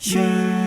宣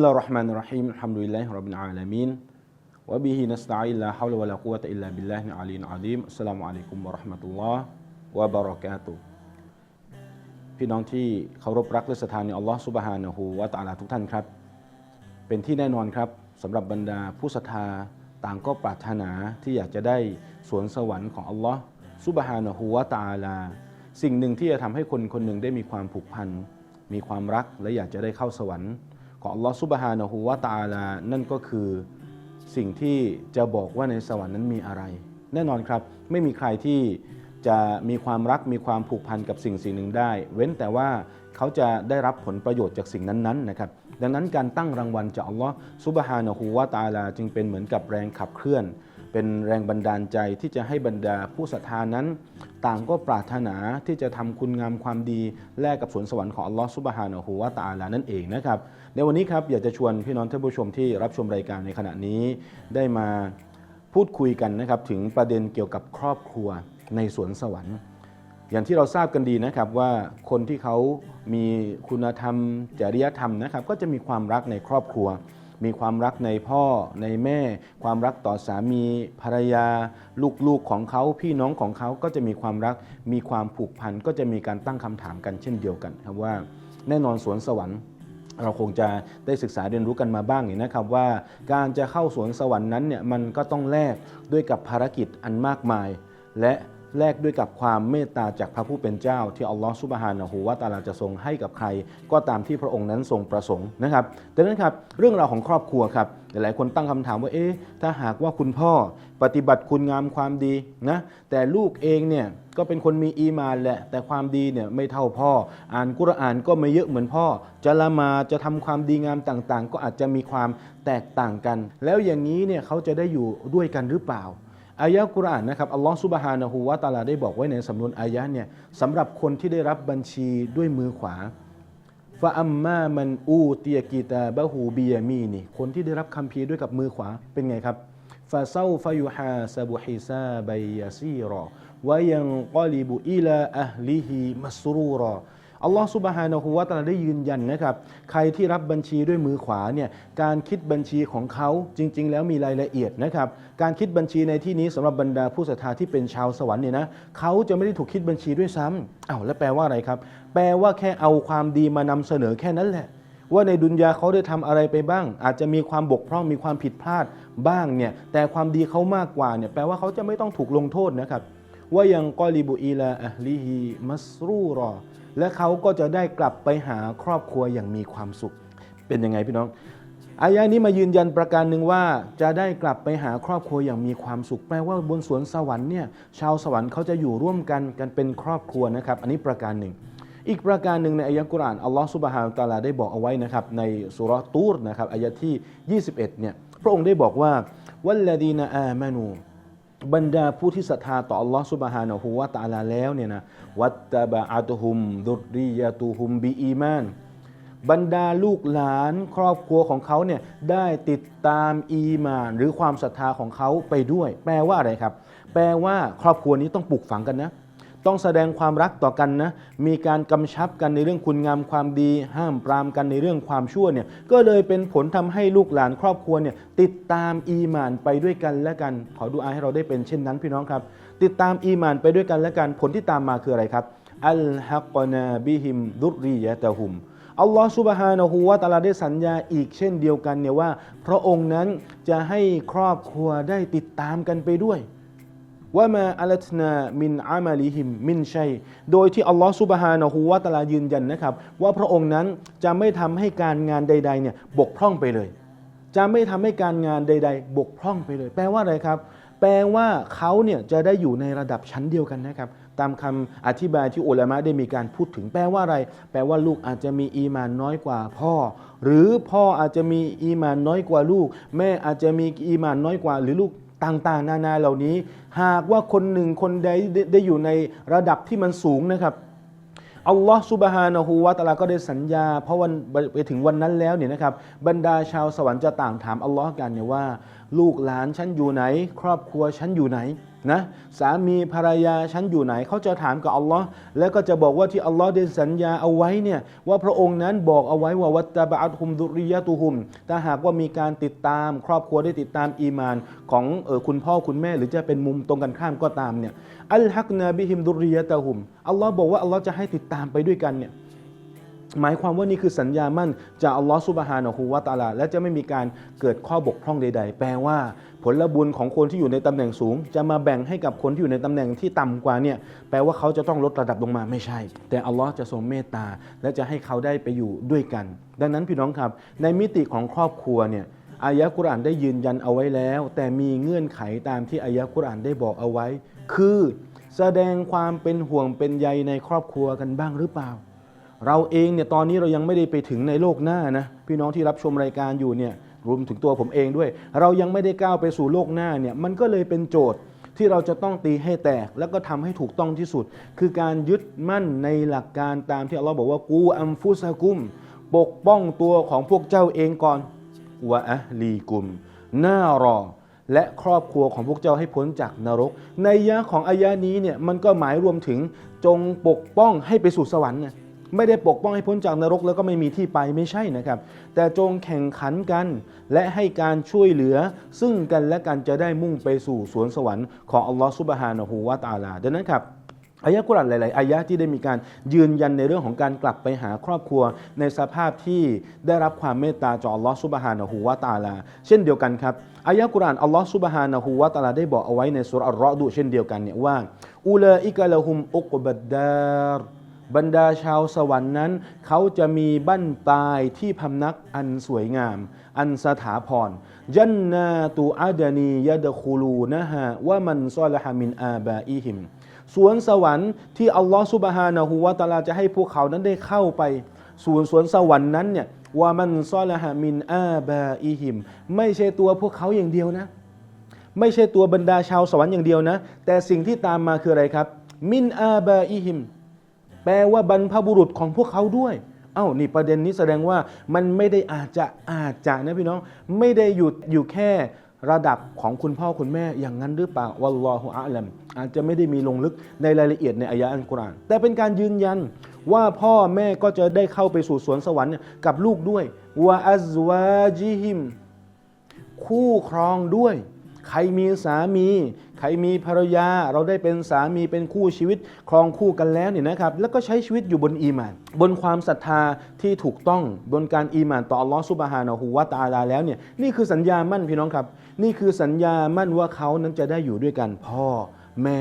الله الرحمن الرحيم الحمد لله رب العالمين وبه نستعين لا حول ولا قوة إلا بالله العلي العظيم السلام عليكم ورحمة الله وبركاته พี่น้องที่เคารพรักและศรัทธาในอัลลอฮ์ سبحانه และตะอาลาทุกท่านครับ เป็นที่แน่นอนครับสำหรับบรรดาผู้ศรัทธาต่างก็ปรารถนาที่อยากจะได้สวนสวรรค์ของอัลลอฮ์ซุบฮานะฮูวะตะอาลาสิ่งหนึ่งที่จะทำให้คนคนหนึ่งได้มีความผูกพันมีความรักและอยากจะได้เข้าสวรรค์ ของอัลลอฮ์ซุบฮานะฮูวะตาลา นั่นก็คือสิ่งที่จะบอกว่าในสวรรค์นั้นมีอะไร แน่นอนครับไม่มีใครที่จะมีความรักมีความผูกพันกับสิ่งสิ่งหนึ่งได้ เว้นแต่ว่าเขาจะได้รับผลประโยชน์จากสิ่งนั้นๆนะครับดังนั้นการตั้งรางวัลจากอัลลอฮ์ซุบฮานะฮูวะตาลา จึงเป็นเหมือนกับแรงขับเคลื่อน เป็นแรงบันดาลใจที่จะให้บรรดาผู้ศรัทธานั้น ต่างก็ปรารถนาที่จะทำคุณงามความดีแลกกับสวนสวรรค์ของอัลลอฮ์ซุบฮานะฮูวะตาลานั่นเองนะครับในวันนี้ครับอยากจะชวนพี่น้องท่านผู้ชมที่รับชมรายการในขณะนี้ได้มาพูดคุยกันนะครับถึงประเด็นเกี่ยวกับครอบครัวในสวนสวรรค์ อย่างที่เราทราบกันดีนะครับว่าคนที่เขามีคุณธรรมจริยธรรมนะครับ ก็จะมีความรักในครอบครัว มีความรักในพ่อในแม่ ความรักต่อสามีภรรยา ลูกๆของเขาพี่น้องของเขาก็จะมีความรักมีความผูกพันก็จะมีการตั้งคำถามกันเช่นเดียวกันครับว่าแน่นอนสวนสวรรค์เราคงจะได้ศึกษาเรียนรู้กันมาบ้างนี่นะครับว่าการจะเข้าสวนสวรรค์นั้นเนี่ยมันก็ต้องแลกด้วยกับภารกิจอันมากมาย และ แลกด้วยกับความเมตตาจากพระผู้เป็นเจ้า ที่อัลลอฮฺซุบฮานะฮูวะตาลาจะทรงให้กับใคร ก็ตามที่พระองค์นั้นทรงประสงค์นะครับดังนั้นครับเรื่องราวของครอบครัวครับหลายคนตั้งคำถามว่าเอ๊ะถ้าหากว่าคุณพ่อปฏิบัติคุณงามความดีนะแต่ลูกเองเนี่ยก็เป็นคนมีอีมานแหละ แต่ความดีเนี่ยไม่เท่าพ่อ อ่านกุรอานก็ไม่เยอะเหมือนพ่อ จะละมาจะทำความดีงามต่างๆ ก็อาจจะมีความแตกต่างกัน แล้วอย่างนี้เนี่ยเขาจะได้อยู่ด้วยกันหรือเปล่า อายะห์กุรอานนะครับอัลลอฮ์ซุบฮานะฮูวะตาลาได้บอกไว้ในสำนวนอายะห์เนี่ยสำหรับคนที่ได้รับบัญชีด้วยมือขวาฟะอัมมามันอูเตียกีตาบะฮูบียามีนี่คนที่ได้รับคัมภีด้วยกับมือขวาเป็นไงครับฟาเซาฟายุฮาซาบุฮิซาบัยยาซีรอวะยังกอลิบุอิลาอัฮลิฮิมัสรูรอ อัลลอฮ์ซุบฮานะฮูวะตะอาลาได้ยืนยันนะครับ ใครที่รับบัญชีด้วยมือขวาเนี่ย การคิดบัญชีของเขาจริง ๆ แล้วมีรายละเอียดนะครับ การคิดบัญชีในที่นี้สำหรับบรรดาผู้ศรัทธาที่เป็นชาวสวรรค์เนี่ยนะเขาจะไม่ได้ถูกคิดบัญชีด้วยซ้ำอ้าวแล้วแปลว่าอะไรครับ แปลว่าแค่เอาความดีมานำเสนอแค่นั้นแหละว่าในดุนยาเขาได้ทำอะไรไปบ้าง อาจจะมีความบกพร่องมีความผิดพลาดบ้างเนี่ยแต่ความดีเขามากกว่าเนี่ยแปลว่าเขาจะไม่ต้องถูกลงโทษนะครับ ว่ายังกอลิบุอีลาอัลิฮิมัสรูรอ และเขาก็จะได้กลับไปหาครอบครัวอย่างมีความสุข เป็นยังไงพี่น้อง อายะนี้มายืนยันประการหนึ่งว่าจะได้กลับไปหาครอบครัวอย่างมีความสุข แปลว่าบนสวนสวรรค์เนี่ยชาวสวรรค์เขาจะอยู่ร่วมกันกันเป็นครอบครัวนะครับ อันนี้ประการหนึ่ง อีกประการหนึ่งในอายะกุรอานอัลลอฮฺสุบฮานตะอาลาได้บอกเอาไว้นะครับในสุร์ตูรนะครับอายะที่ 21เนี่ยพระองค์ได้บอกว่าวัลลดีนอามานู บรรดาผู้ที่ศรัทธาต่ออัลลอฮ์สุบฮานะฮูวะตาลาแล้วเนี่ยนะวัตตบะอัตุฮุมดุริยาตุฮุมบีอีมานบรรดาลูกหลานครอบครัวของเขาเนี่ยได้ติดตามอีมาน หรือความศรัทธาของเขาไปด้วย แปลว่าอะไรครับ แปลว่าครอบครัวนี้ต้องปลูกฝังกันนะ ต้องแสดงความรักต่อกันนะ มีการกำชับกันในเรื่องคุณงามความดี ห้ามปรามกันในเรื่องความชั่วเนี่ย ก็เลยเป็นผลทำให้ลูกหลานครอบครัวเนี่ยติดตามอีหมานไปด้วยกันและกัน ขอดูอาให้เราได้เป็นเช่นนั้นพี่น้องครับ ติดตามอีหมานไปด้วยกันและกัน ผลที่ตามมาคืออะไรครับ อัลฮักนาบิฮิมดุรริยะตะฮุมอัลลอฮ์ซุบฮานะฮูวะตาลาได้สัญญาอีกเช่นเดียวกันเนี่ยว่า พระองค์นั้นจะให้ครอบครัวได้ติดตามกันไปด้วย ว่ามาอัลตนามินอามาลิฮิมมินชัย โดยที่อัลลอฮ์ซุบฮานะฮูวะตะอาลายืนยันนะครับ ว่าพระองค์นั้นจะไม่ทำให้การงานใดๆเนี่ยบกพร่องไปเลย จะไม่ทำให้การงานใด ๆ บกพร่องไปเลย แปลว่าอะไรครับ แปลว่าเขาเนี่ยจะได้อยู่ในระดับชั้นเดียวกันนะครับ ตามคำอธิบายที่อุลามะได้มีการพูดถึง แปลว่าอะไร แปลว่าลูกอาจจะมีอีมานน้อยกว่าพ่อ หรือพ่ออาจจะมีอีมานน้อยกว่าลูก แม่อาจจะมีอีมานน้อยกว่าหรือลูก ต่างๆ นานาเหล่านี้ หากว่าคนหนึ่งคนใดได้อยู่ในระดับที่มันสูงนะครับอัลลอฮ์ซุบฮานะฮูวะตะอาลาก็ได้สัญญา เพราะวันไปถึงวันนั้นแล้วเนี่ยนะครับบรรดาชาวสวรรค์จะต่างถามอัลลอฮ์กันเนี่ยว่า ลูกหลานฉันอยู่ไหน ครอบครัวฉันอยู่ไหนนะสามีภรรยาฉันอยู่ไหนเขาจะถามกับอัลลอฮ์แล้วก็จะบอกว่าที่อัลลอฮ์ได้สัญญาเอาไว้เนี่ยว่าพระองค์นั้นบอกเอาไว้ว่าวัตตะบะอัตฮุมดุริยะตุฮุมถ้าหากว่ามีการติดตาม ครอบครัวได้ติดตามอีมานของเออคุณพ่อคุณแม่ หรือจะเป็นมุมตรงกันข้ามก็ตามเนี่ยอัลฮักนาบิฮิมดุริยะตะฮุมอัลลอฮ์บอกว่าอัลลอฮ์จะให้ติดตามไปด้วยกันเนี่ย หมายความว่านี่คือสัญญามั่นจากอัลลอฮ์ซุบฮานะฮูวะตาลา และจะไม่มีการเกิดข้อบกพร่องใด ๆ แปลว่า ผลบุญของคนที่อยู่ในตำแหน่งสูง จะมาแบ่งให้กับคนที่อยู่ในตำแหน่งที่ต่ำกว่าเนี่ยแปลว่าเขาจะต้องลดระดับลงมาไม่ใช่ แต่อัลลอฮ์จะทรงเมตตา และจะให้เขาได้ไปอยู่ด้วยกัน ดังนั้นพี่น้องครับ ในมิติของครอบครัวเนี่ยอายะกุรอานได้ยืนยันเอาไว้แล้ว แต่มีเงื่อนไขตามที่อายะกุรอานได้บอกเอาไว้ คือ แสดงความเป็นห่วงเป็นใยในครอบครัวกันบ้างหรือเปล่า เราเองเนี่ยตอนนี้เรายังไม่ได้ไปถึงในโลกหน้านะพี่น้องที่รับชมรายการอยู่เนี่ยรวมถึงตัวผมเองด้วย เรายังไม่ได้ก้าวไปสู่โลกหน้าเนี่ยมันก็เลยเป็นโจทย์ที่เราจะต้องตีให้แตกแล้วก็ทำให้ถูกต้องที่สุด คือการยึดมั่นในหลักการตามที่อัลลอฮ์บอกว่ากูอัมฟุสกุม ปกป้องตัวของพวกเจ้าเองก่อนวะอะลีกุมหน้ารอและครอบครัวของพวกเจ้าให้พ้นจากนรก ในยะของอายะนี้เนี่ยมันก็หมายรวมถึงจงปกป้องให้ไปสู่สวรรค์นะ ไม่ได้ปกป้องให้พ้นจากนรกแล้วก็ไม่มีที่ไปไม่ใช่นะครับ แต่จงแข่งขันกัน และให้การช่วยเหลือ ซึ่งกันและกันจะได้มุ่งไปสู่สวนสวรรค์ของอัลลอฮ์ซุบฮานะฮูวะตาลาดังนั้นครับอายะกุรอานหลาย ๆ อายะที่ได้มีการยืนยันในเรื่องของการกลับไปหาครอบครัว ในสภาพที่ได้รับความเมตตาจากอัลลอฮ์ซุบฮานะฮูวะตาลา เช่นเดียวกันครับอายะกุรอานอัลลอฮ์ซุบฮานะฮูวะตาลาได้บอกเอาไว้ในสุรอัลราะดุเช่นเดียวกันเนี่ยว่าอูลาอิกะละฮุมอุกบัดดาร บรรดาชาวสวรรค์นั้น เขาจะมีบั้นปลายที่พำนักอันสวยงาม อันสถาพรจันนาตูอาดานียะดคูลูนะฮะว่ามันซอลฮะมินอาบาอิฮิมสวนสวรรค์ที่อัลลอฮฺซุบฮานะฮูวะตาลาจะให้พวกเขานั้นได้เข้าไปส่วนสวนสวรรค์นั้นเนี่ยว่ามันซอลฮะมินอาบาอิฮิม ไม่ใช่ตัวพวกเขาอย่างเดียวนะ ไม่ใช่ตัวบรรดาชาวสวรรค์อย่างเดียวนะ แต่สิ่งที่ตามมาคืออะไรครับ มินอาบาอิฮิม แปลว่าบรรพบุรุษของพวกเขาด้วย เอ้านี่ประเด็นนี้แสดงว่ามันไม่ได้อาจจะอาจจะนะพี่น้อง ไม่ได้หยุดอยู่แค่ระดับของคุณพ่อคุณแม่อย่างนั้นหรือเปล่าวัลลอฮุอาลัมอาจจะไม่ได้มีลงลึกในรายละเอียดในอายะอัลกุรอานแต่เป็นการยืนยันว่าพ่อแม่ก็จะได้เข้าไปสู่สวนสวรรค์กับลูกด้วยวะอัซวาจิฮิม คู่ครองด้วย ใครมีสามี ใครมีภรรยา เราได้เป็นสามีเป็นคู่ชีวิตครองคู่กันแล้วเนี่ยนะครับ แล้วก็ใช้ชีวิตอยู่บนอีมาน บนความศรัทธาที่ถูกต้องบนการอีมานต่ออัลลอฮ์ซุบฮานะฮูวะตะอาลาแล้วเนี่ยนี่คือสัญญามั่นพี่น้องครับ นี่คือสัญญามั่นว่าเขานั้นจะได้อยู่ด้วยกันพ่อแม่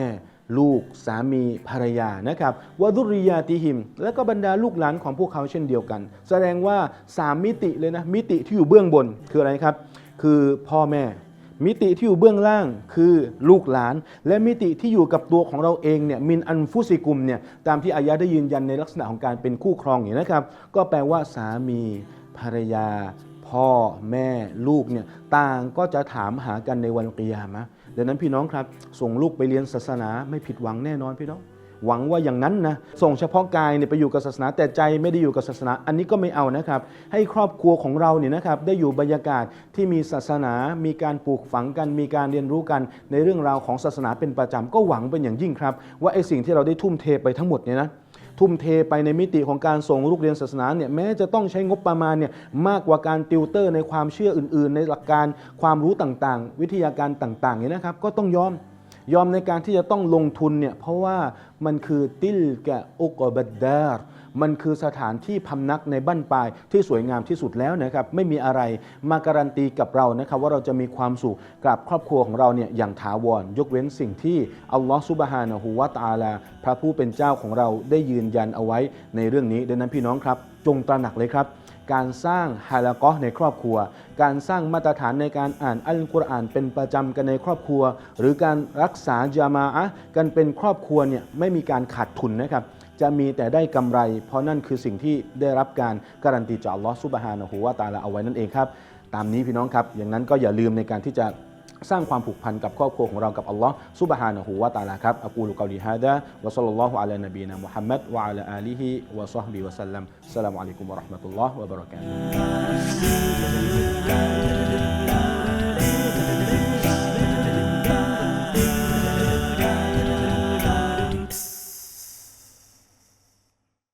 ลูกสามีภรรยานะครับวะดุริยาติหิม และก็บรรดาลูกหลานของพวกเขาเช่นเดียวกัน แสดงว่าสามมิติเลยนะ มิติที่อยู่เบื้องบนคืออะไรครับ คือพ่อแม่ มิติที่อยู่เบื้องล่างคือลูกหลาน และมิติที่อยู่กับตัวของเราเองเนี่ยมินอันฟุซิกุมเนี่ยตามที่อายะได้ยืนยันในลักษณะของการเป็นคู่ครองอย่างนี้นะครับ ก็แปลว่าสามีภรรยา พ่อแม่ลูกเนี่ยต่างก็จะถามหากันในวันกิยามะดังนั้นพี่น้องครับ ส่งลูกไปเรียนศาสนาไม่ผิดหวังแน่นอนพี่น้อง หวังว่าอย่างนั้นนะส่งเฉพาะกายเนี่ยไปอยู่กับศาสนา แต่ใจไม่ได้อยู่กับศาสนา อันนี้ก็ไม่เอานะครับ ให้ครอบครัวของเราเนี่ยนะครับได้อยู่บรรยากาศที่มีศาสนา มีการปลูกฝังกัน มีการเรียนรู้กันในเรื่องราวของศาสนาเป็นประจำก็หวังเป็นอย่างยิ่งครับ ว่าไอ้สิ่งที่เราได้ทุ่มเทไปทั้งหมดเนี่ยนะทุ่มเทไปในมิติของการส่งลูกเรียนศาสนาเนี่ยแม้จะต้องใช้งบประมาณเนี่ยมากกว่าการติวเตอร์ในความเชื่ออื่น ๆ ในหลักการความรู้ต่างๆ วิทยาการต่างๆเนี่ยนะครับก็ต้องยอม ยอมในการที่จะต้องลงทุนเนี่ยเพราะว่ามันคือติลกะอุกบัดดาร์มันคือสถานที่พำนักในบ้านปลายที่สวยงามที่สุดแล้วนะครับไม่มีอะไรมาการันตีกับเรานะครับว่าเราจะมีความสุขกับครอบครัวของเราเนี่ยอย่างถาวร ยกเว้นสิ่งที่อัลลอฮฺซุบฮานะฮูวะตาลา พระผู้เป็นเจ้าของเราได้ยืนยันเอาไว้ในเรื่องนี้ดังนั้นพี่น้องครับ จงตระหนักเลยครับ การสร้างฮาละกอในครอบครัว การสร้างมาตรฐานในการอ่านอัลกุรอานเป็นประจำกันในครอบครัว หรือการรักษาจามาอะกันเป็นครอบครัวเนี่ยไม่มีการขาดทุนนะครับจะมีแต่ได้กำไร เพราะนั่นคือสิ่งที่ได้รับการการันตีจากอัลลอฮ์ซุบฮานะฮูวาตาลาเอาไว้นั่นเองครับ ตามนี้พี่น้องครับ อย่างนั้นก็อย่าลืมในการที่จะ สร้างความผูกพันกับครอบครัวของเรากับอัลลอฮ์ซุบฮานะฮูวะตาลาครับอะกูลุกอลีฮะดะวะซัลลัลลอฮุอะลานบีนะมุฮัมมัดวะอะลาอาลีฮิวะซอฮบิวะสัลลัมสลามุอะลัยกุมวะเราะห์มะตุลลอฮ์วะบะเราะกาตุฮ์